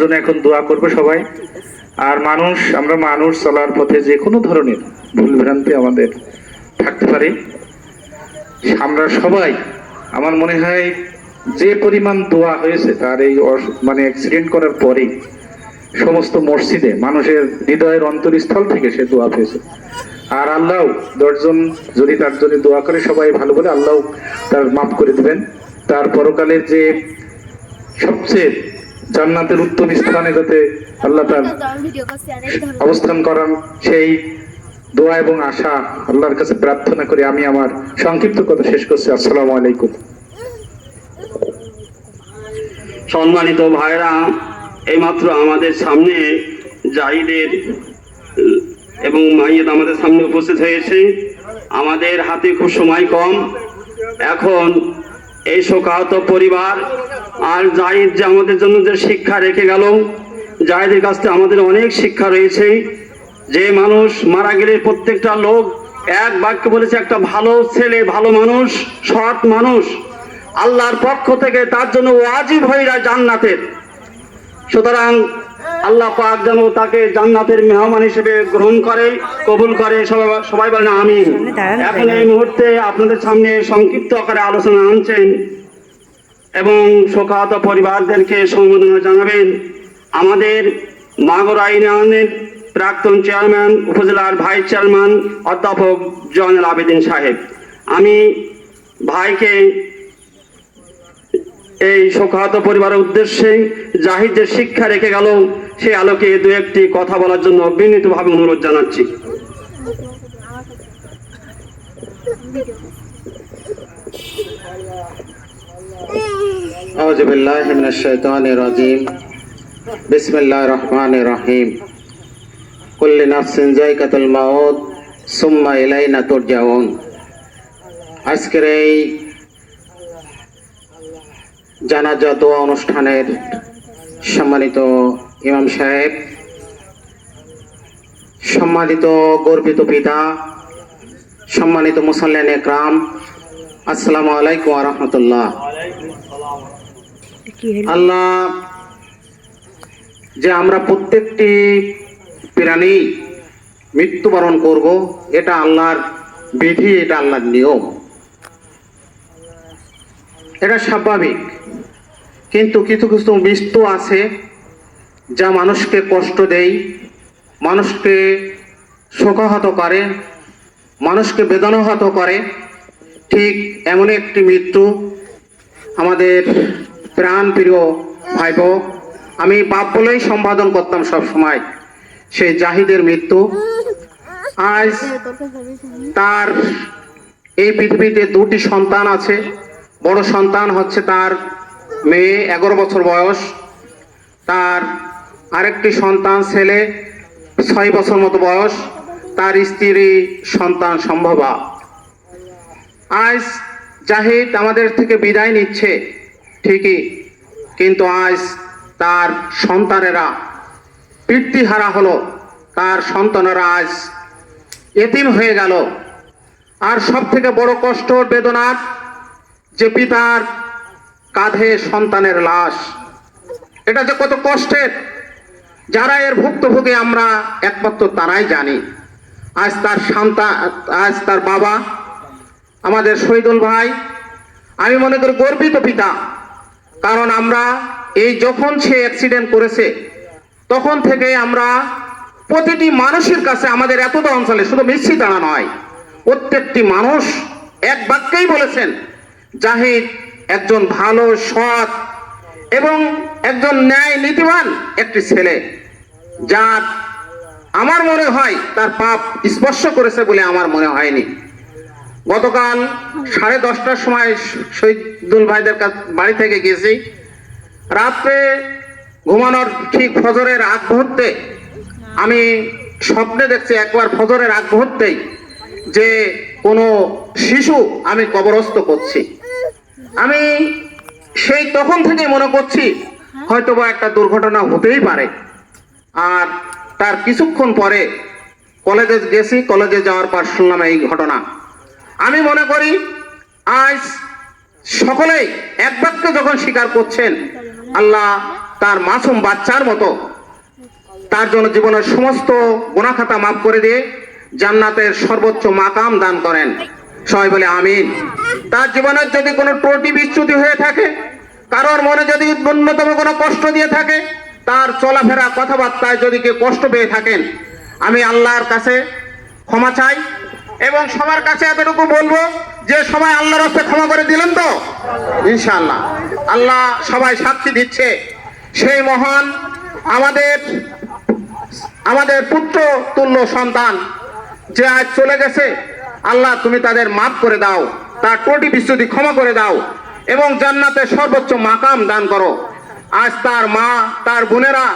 জন্য এখন দোয়া করবে সবাই। আর মানুষ, আমরা মানুষ, চলার পথে যে কোনো ধরনের ভুল ভ্রান্তি আমাদের থাকতে পারে। আমরা সবাই, আমার মনে হয় যে পরিমাণ দোয়া হয়েছে তার এই মানে অ্যাক্সিডেন্ট করার পরে সমস্ত মসজিদে মানুষের হৃদয়ের অন্তরস্থল থেকে সে দোয়া পেয়েছে। আর আল্লাহ দশজন যদি তার জন্য দোয়া করে সবাই ভালো বলে আল্লাহ তার মাফ করে দিবেন। তার পরকালের যে সবচেয়ে জান্নাতের উত্তম স্থানে যাতে আল্লাহ তার অবস্থান করান। সেই দোয়া এবং আশা আল্লাহর কাছে প্রার্থনা করে, আমি আমার সংক্ষিপ্ত কথা শেষ করছি। আসসালামু আলাইকুম। সম্মানিত ভাইরা এইমাত্র আমাদের সামনে জাহিদের এবং মাইয়েদ আমাদের সামনে উপস্থিত হয়েছে। আমাদের হাতে খুব সময় কম। এখন এই শোকাহত পরিবার আর জাহিদ যে আমাদের জন্য যে শিক্ষা রেখে গেল জাহিদের কাছ থেকে আমাদের অনেক শিক্ষা রয়েছে। যে মানুষ মারা গেলে প্রত্যেকটা লোক এক বাক্য বলেছে একটা ভালো ছেলে ভালো মানুষ সৎ মানুষ। আল্লাহর পক্ষ থেকে তার জন্য ওয়াজিব হয়ে যায় জান্নাতের। সুতরাং আল্লাহ পাক যেন তাকে জান্নাতের মেহমান হিসেবে গ্রহণ করে কবুল করে। সবাই বলেন আমি এখন এই মুহূর্তে আপনাদের সামনে সংক্ষিপ্ত আকারে আলোচনা আনছেন। শোকাহত পরিবারদেরকে সম্বোধনা জানাবেন আমাদের মাগরা ইউনিয়নের প্রাক্তন চেয়ারম্যান, উপজেলার ভাইস চেয়ারম্যান অধ্যাপক জয়নুল আবেদিন সাহেব। আমি ভাইকে এই শোকাহত পরিবারের উদ্দেশ্যে জাহিদ যে শিক্ষা রেখে গেল সেই আলোকে দু একটি কথা বলার জন্য বিনীতভাবে অনুরোধ জানাচ্ছি। أعوذ بالله من الشيطان الرجيم بسم الله الرحمن الرحيم كل نفس ذائقة الموت ثم إلينا ترجعون আজকের এই জানাজা দোয়া অনুষ্ঠানের সম্মানিত ইমাম সাহেব সম্মানিত গর্বিত পিতা সম্মানিত মুসল্লান একরাম আসসালামু আলাইকুম রহমতুল্লাহ আল্লাহ, যে আমরা প্রত্যেকটি প্রাণী মৃত্যুবরণ করব, এটা আল্লাহর বিধি, এটা আল্লাহর নিয়ম। এটা স্বাভাবিক। কিন্তু কিছু কিছু মৃত্যু আছে যা মানুষকে কষ্ট দেয়, মানুষকে শোকাহত করে, মানুষকে বেদনাহত করে। ঠিক এমন একটি মৃত্যু আমাদের প্রাণ প্রিয় ভাইব আমি বাপ বলেই সম্পাদন করতাম সব সময় সেই জাহিদের মৃত্যু। আজ তার এই পৃথিবীতে দুটি সন্তান আছে। বড় সন্তান হচ্ছে তার মেয়ে, এগারো বছর বয়স। তার আরেকটি সন্তান ছেলে, ছয় বছর মতো বয়স। তার স্ত্রী সন্তান সম্ভবা। আজ জাহিদ আমাদের থেকে বিদায় নিচ্ছে, ঠিকই, কিন্তু আজ তার সন্তানেরা পিতৃহারা হলো, তার সন্তানেরা আজ এতিম হয়ে গেল। আর সব থেকে বড় কষ্ট বেদনার যে পিতার কাঁধে সন্তানের লাশ, এটা যে কত কষ্টের, যারা এর ভুক্তভোগী আমরা একমাত্র তারাই জানি। আজ তার সন্তান আজ তার বাবা আমাদের শহীদুল ভাই, আমি মনে করি গর্বিত পিতা। কারণ আমরা এই যখন সে অ্যাক্সিডেন্ট করেছে, তখন থেকে আমরা প্রতিটি মানুষের কাছে আমাদের এতটা অঞ্চলে শুধু মিষ্টি দাঁড়া নয়, প্রত্যেকটি মানুষ এক বাক্যেই বলেছেন, জাহিদ একজন ভালো, সৎ এবং একজন ন্যায় নীতিবান একটি ছেলে। যার আমার মনে হয় তার পাপ স্পর্শ করেছে বলে আমার মনে হয়নি। গতকাল সাড়ে দশটার সময় শহীদুল ভাইদের কাছ বাড়ি থেকে গেছি। রাত্রে ঘুমানোর ঠিক ফজরের আগ মুহূর্তে আমি স্বপ্নে দেখছি একবার ফজরের আগ মুহূর্তেই যে কোনো শিশু আমি কবরস্থ করছি। আমি সেই তখন থেকে মনে করছি হয়তোবা একটা দুর্ঘটনা হতেই পারে। আর তার কিছুক্ষণ পরে কলেজে গেছি, কলেজে যাওয়ার পর শুনলাম এই ঘটনা। আমি মনে করি আজ সকলেই এক বাক্য যখন স্বীকার করছেন, আল্লাহ তার মাসুম বাচ্চার মতো তার জন্য জীবনের সমস্ত গুণাখাতা মাফ করে দিয়ে জান্নাতের সর্বোচ্চ মাকাম দান করেন। সবাই বলে আমিন। তার জীবনের যদি কোনো ত্রুটি, বিচ্যুতি হয়ে থাকে, কারোর মনে যদি ন্যূনতম কোনো কষ্ট দিয়ে থাকে, তার চলাফেরা কথাবার্তায় যদি কেউ কষ্ট পেয়ে থাকেন, আমি আল্লাহর কাছে ক্ষমা চাই এবং সবার কাছে এতটুকু বলব যে সবাই আল্লাহর হস্তে ক্ষমা করে দিলেন তো? ইনশাআল্লাহ। আল্লাহ সবাই সাক্ষী দিচ্ছে। সেই মহান আমাদের আমাদের পুত্র তুল্য সন্তান যে আজ চলে গেছে, আল্লাহ তুমি তাদের মাফ করে দাও, তার ত্রুটি বিচ্যুতি ক্ষমা করে দাও এবং জান্নাতে সর্বোচ্চ মাকাম দান করো। আজ তার মা, তার বোনেরা,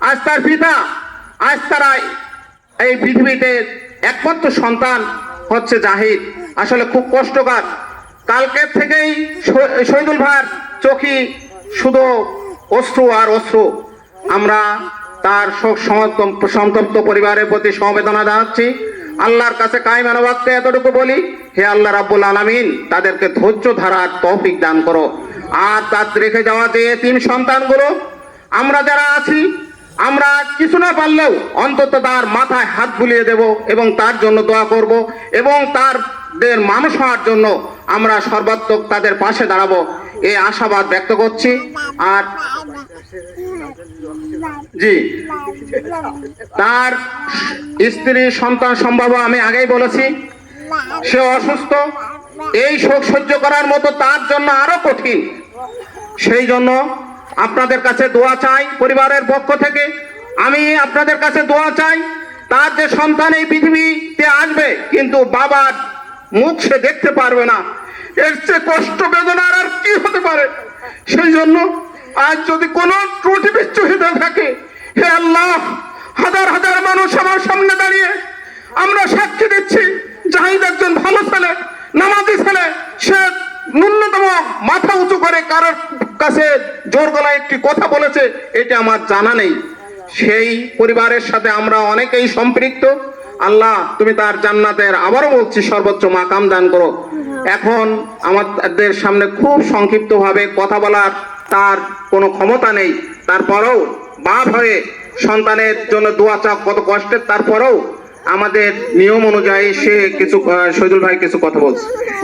আজ তার পিতা, আজ তারা এই পৃথিবীতে একমাত্র সন্তান হচ্ছে জাহিদ। আসলে খুব কষ্টকর। কালকের থেকেই শহীদুল ভাইয়ের চোখি শুধু অশ্রু আর অশ্রু। আমরা তার শোক সন্তপ্ত পরিবারের প্রতি সমবেদনা জানাচ্ছি। আল্লাহর কাছে কায়মানবাক্যে এতটুকু বলি, হে আল্লাহ রাব্বুল আলামিন, তাদেরকে ধৈর্য ধারার তৌফিক দান করো। আর তার রেখে যাওয়া যে তিন সন্তানগুলো, আমরা যারা আছি আমরা কিছু না পারলেও অন্তত তার মাথায় হাত বুলিয়ে দেব এবং তার জন্য দোয়া করব এবং তার দের মানুষ হওয়ার জন্য আমরা সর্বাত্মক তাদের পাশে দাঁড়াবো। এই আশাবাদ ব্যক্ত করছি। আর জি। তার স্ত্রী সন্তান সম্ভব আমি আগেই বলেছি। সে অসুস্থ। এই শোক সহ্য করার মতো তার জন্য আরও কঠিন। সেই জন্য আপনাদের কাছে দোয়া চাই পরিবারের পক্ষ থেকে। আমি আপনাদের কাছে দোয়া চাই, তার যে সন্তান এই পৃথিবীতে আসবে, কিন্তু বাবার মুখ সে দেখতে পারবে না। এর চেয়ে কষ্ট বেদনার আর কি হতে পারে? সেই জন্য আজ যদি কোনো ত্রুটি বিচ্ছুহিত থাকে, হে আল্লাহ, হাজার হাজার মানুষ আমার সামনে দাঁড়িয়ে আমরা সাক্ষী দিচ্ছি, জাহিদ একজন ভালো ছেলে, নামাজি ছেলে, সে ন্যূনতম মাথা উঁচু করে কারোর জোর গলায় একটি কথা বলেছে, এটা আমার জানা নেই। সেই পরিবারের সাথে আমরা অনেকেই সম্পৃক্ত। আল্লাহ, তুমি তার জান্নাতের আবারও বলছি, সর্বোচ্চ মাকাম দান করো। এখন আমাদের সামনে খুব সংক্ষিপ্তভাবে কথা বলার তার কোনো ক্ষমতা নেই। তারপরেও বাপ হয়ে সন্তানের জন্য দোয়া চাপ কত কষ্টের। তারপরেও আমাদের নিয়ম অনুযায়ী সে কিছু শহীদুল ভাই কিছু কথা বলছে।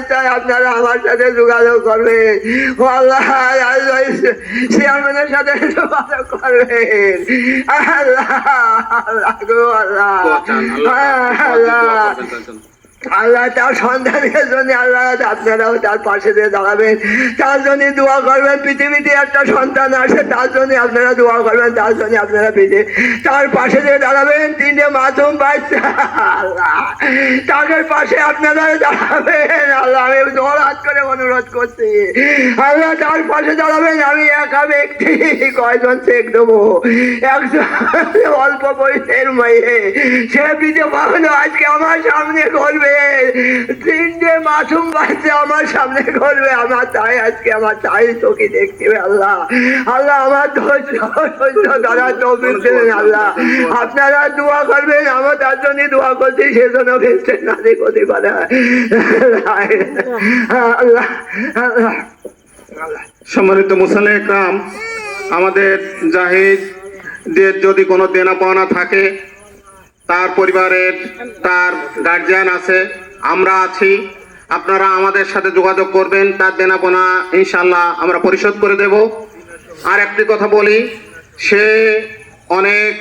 থাকলে আপনারা আমার সাথে যোগাযোগ করবেন আল্লাহ আল্লাহ চেয়ারম্যানের সাথে যোগাযোগ করবেন আল্লাহ আল্লাহ আল্লাহ। আল্লাহ। আল্লাহ তার সন্তানের জন্য আল্লাহ আপনারাও তার পাশে দিয়ে দাঁড়াবেন। তার জন্য দোয়া করবেন, পৃথিবীতে একটা সন্তান আসে, তার জন্য আপনারা দোয়া করবেন, তার জন্য আপনারা পৃথিবী তার পাশে দিয়ে দাঁড়াবেন, তিনটে মাধ্যম বাচ্চা তাদের পাশে আপনারা দাঁড়াবেন। আল্লাহ, আমি জোর হাত করে অনুরোধ করছি। আল্লাহ, তার পাশে দাঁড়াবেন, আমি একা ব্যক্তি, কয়জন চেক দেবো? একজন অল্প বয়সের মেয়ে। সে পিঠে বাগানো আজকে আমার সামনে করবে। তিনটে মাসুম বাচ্চা আমার সামনে করবে আমার তাই আজকে, আমার তাই তোকে দেখতে হবে, আল্লাহ। আল্লাহ, আমার ধৈর্য সহ্য ধরার তৌফিক দেবেন আল্লাহ। আপনারা দোয়া করবেন, আমার তার জন্য দোয়া করছি সেজন্য ভেস্টে না দেখতে পারে আল্লাহ সম্মানিত মুসালে একরাম, আমাদের জাহিদের যদি কোনো দেনা পাওনা থাকে তার পরিবারের, তার গার্জিয়ান আছে, আমরা আছি। আপনারা আমাদের সাথে যোগাযোগ করবেন, তার দেনাপনা ইনশাল্লাহ আমরা পরিশোধ করে দেব। আর একটি কথা বলি, সে অনেক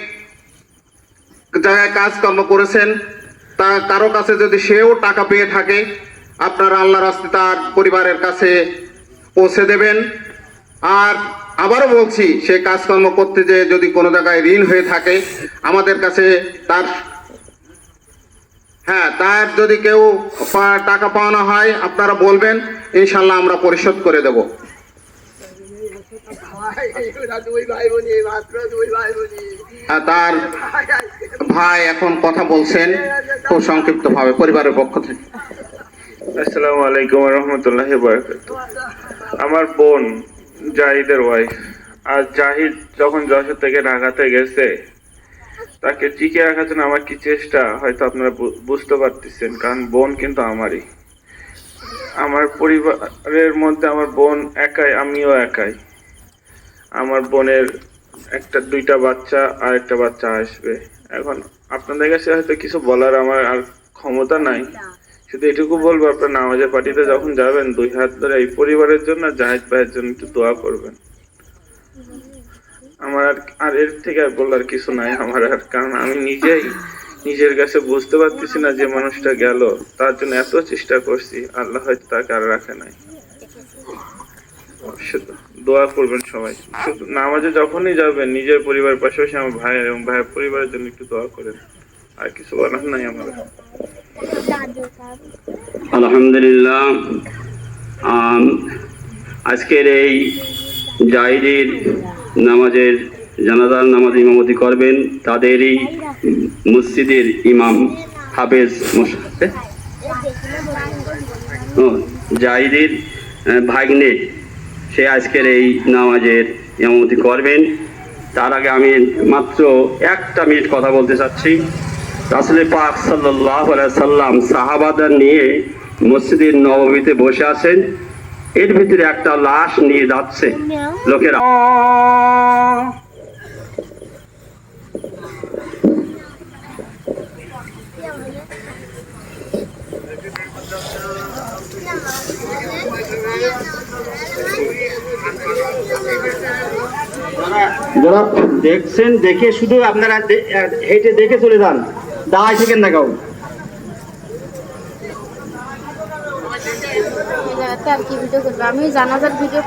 জায়গায় কাজকর্ম করেছেন, তা কারও কাছে যদি সেও টাকা পেয়ে থাকে, আপনারা আল্লাহর রাস্তে তার পরিবারের কাছে পৌঁছে দেবেন। আর আবারও বলছি, সে কাজকর্ম করতে যে যদি কোনো জায়গায় ঋণ হয়ে থাকে, আমাদের কাছে তার হ্যাঁ তার যদি কেউ টাকা পাওনা হয়, আপনারা বলবেন, ইনশাল্লাহ আমরা পরিশোধ করে দেব। আর তার ভাই এখন কথা বলছেন, খুব সংক্ষিপ্ত ভাবে পরিবারের পক্ষ থেকে। আসসালামু আলাইকুম রহমতুল্লাহ আমার বোন জাহিদের ওয়াইফ আর জাহিদ যখন যশোর থেকে ঢাকাতে গেছে, তাকে টিকে রাখার জন্য আমার কি চেষ্টা, হয়তো আপনারা বুঝতে পারতেছেন, কারণ বোন কিন্তু আমারই। আমার পরিবারের মধ্যে আমার বোন একাই, আমিও একাই। আমার বোনের একটা, দুইটা বাচ্চা আর একটা বাচ্চা আসবে। এখন আপনাদের কাছে হয়তো কিছু বলার আমার আর ক্ষমতা নাই। শুধু এটুকু বলব, আপনার নামাজের পার্টিতে যখন যাবেন, দুই হাত ধরে এই পরিবারের জন্য, জাহেদ ভাইয়ের জন্য একটু দোয়া করবেন। আমার আর আর এর থেকে আর বলার কিছু নাই, আমার আর কারণ আমি নিজেই নিজের কাছে বুঝতে পারতেছি না যে মানুষটা গেল, তার জন্য এত চেষ্টা করছি, আল্লাহ হয়তো তাকে আর রাখে নাই। দোয়া করবেন সবাই। শুধু নামাজে যখনই যাবেন, নিজের পরিবারের পাশাপাশি আমার ভাইয়ের এবং ভাইয়ের পরিবারের জন্য একটু দোয়া করেন। আর কিছু বলার নাই আমার। আলহামদুলিল্লাহ আজকের এই জাহিদের নামাজের জানাজার নামাজ ইমামতি করবেন তাদেরই মসজিদের ইমাম হাফেজ জাহিদের ভাগ্নে, সে আজকের এই নামাজের ইমামতি করবেন। তার আগে আমি মাত্র একটা মিনিট কথা বলতে চাচ্ছি। রাসুল পাক সাল্লাম সাহাবাদার নিয়ে মসজিদের নবমীতে বসে আছেন। এর ভিতরে একটা লাশ নিয়ে যাচ্ছে লোকেরা। যারা দেখছেন, দেখে শুধু আপনারা হেঁটে দেখে চলে যান। দাঁড়াই থাকেন না কাউ এই আর কি ভিডিও করব? আমি জানাজার ভিডিও